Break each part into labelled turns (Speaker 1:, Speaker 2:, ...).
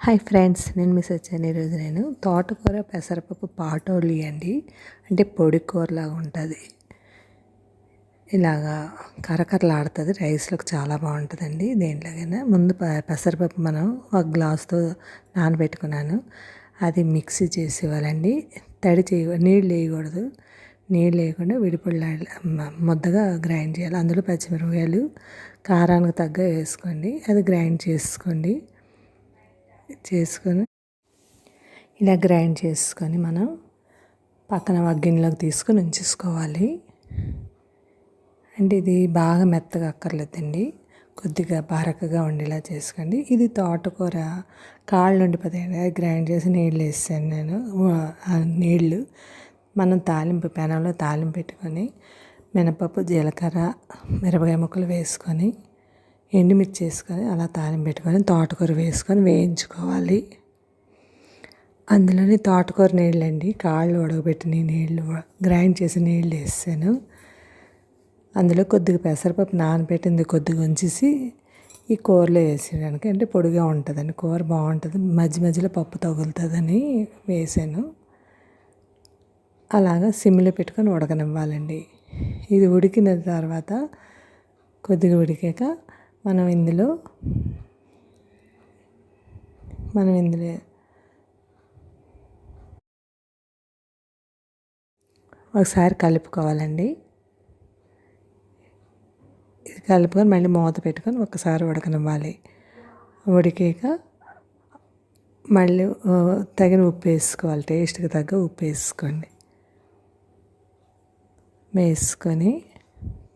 Speaker 1: Hi friends నేను miss వచ్చాను ఈరోజు నేను తోటకూర పెసరపప్పు పాటోళ్ళు అండి. అంటే పొడి కూరలాగా ఉంటుంది. ఇలాగా కరకరలాడుతుంది. రైస్లోకి చాలా బాగుంటుందండి. దేంట్లోకైనా ముందు పెసరపప్పు మనం ఒక గ్లాస్తో నానబెట్టుకున్నాను. అది మిక్సీ చేసి ఇవ్వాలండి. తడి చేయ నీళ్ళు వేయకూడదు. నీళ్ళు వేయకుండా విడిపళ్ళు ముద్దగా గ్రైండ్ చేయాలి. అందులో పచ్చిమిరపకాయలు కారానికి తగ్గ వేసుకోండి. అది గ్రైండ్ చేసుకోండి. చేసుకొని ఇలా గ్రైండ్ చేసుకొని మనం పక్కన వగ్గిన్లోకి తీసుకొని ఉంచేసుకోవాలి. అంటే ఇది బాగా మెత్తగా అక్కర్లేదండి. కొద్దిగా బారకగా ఉండేలా చేసుకోండి. ఇది తోటకూర కాళ్ళు ఉండిపోతాయండి అది గ్రైండ్ చేసి నీళ్ళు వేసాను నేను. నీళ్ళు మనం తాలింపు పెనంలో తాలింపు పెట్టుకొని మినపప్పు జీలకర్ర మిరపకాయ ముక్కలు వేసుకొని ఎండుమిర్చి వేసుకొని అలా తాలింపు పెట్టుకొని తోటకూర వేసుకొని వేయించుకోవాలి. అందులోని తోటకూర నీళ్ళు అండి కాళ్ళు ఉడకబెట్టిన నీళ్ళు గ్రైండ్ చేసి నీళ్ళు వేసాను అందులో కొద్దిగా పెసరపప్పు నానబెట్టింది కొద్దిగా ఉంచేసి ఈ కూరలో వేసేయడానికి అంటే పొడిగా ఉంటుందండి కూర బాగుంటుంది. మధ్య మధ్యలో పప్పు తగులుతుందని వేసాను. అలాగా సిమ్లో పెట్టుకొని ఉడకనివ్వాలండి. ఇది ఉడికిన తర్వాత కొద్దిగా ఉడికాక మనం ఇందులో మనం ఇందులో ఒకసారి కలుపుకోవాలండి. ఇది కలుపుకొని మళ్ళీ మూత పెట్టుకొని ఒకసారి ఉడకనివ్వాలి. ఉడికాక మళ్ళీ తగిన ఉప్పు వేసుకోవాలి. టేస్ట్కి తగ్గ ఉప్పు వేసుకోండి. వేసుకొని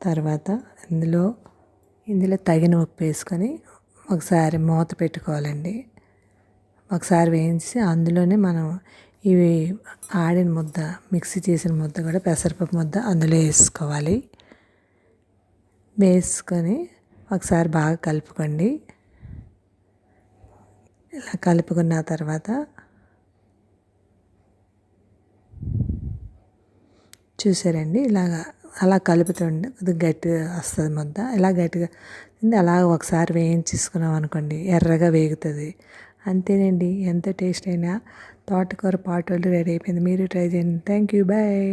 Speaker 1: తర్వాత ఇందులో ఇందులో తగిన ఉప్పు వేసుకొని ఒకసారి మూత పెట్టుకోవాలండి. ఒకసారి వేయించి అందులోనే మనం ఇవి ఆడిన ముద్ద మిక్సీ చేసిన ముద్ద కూడా పెసరపప్పు ముద్ద అందులో వేసుకోవాలి. వేసుకొని ఒకసారి బాగా కలుపుకోండి. ఇలా కలుపుకున్న తర్వాత చూసారండి ఇలాగా అలా కలుపుతుండే కొద్దిగా గట్టిగా వస్తుంది ముద్ద. ఇలా గట్టిగా అలా ఒకసారి వేయించేసుకున్నాం అనుకోండి ఎర్రగా వేగుతుంది. అంతేనండి ఎంత టేస్ట్ అయినా తోటకూర పాటోళ్ళు రెడీ అయిపోయింది. మీరు ట్రై చేయండి. Thank you bye.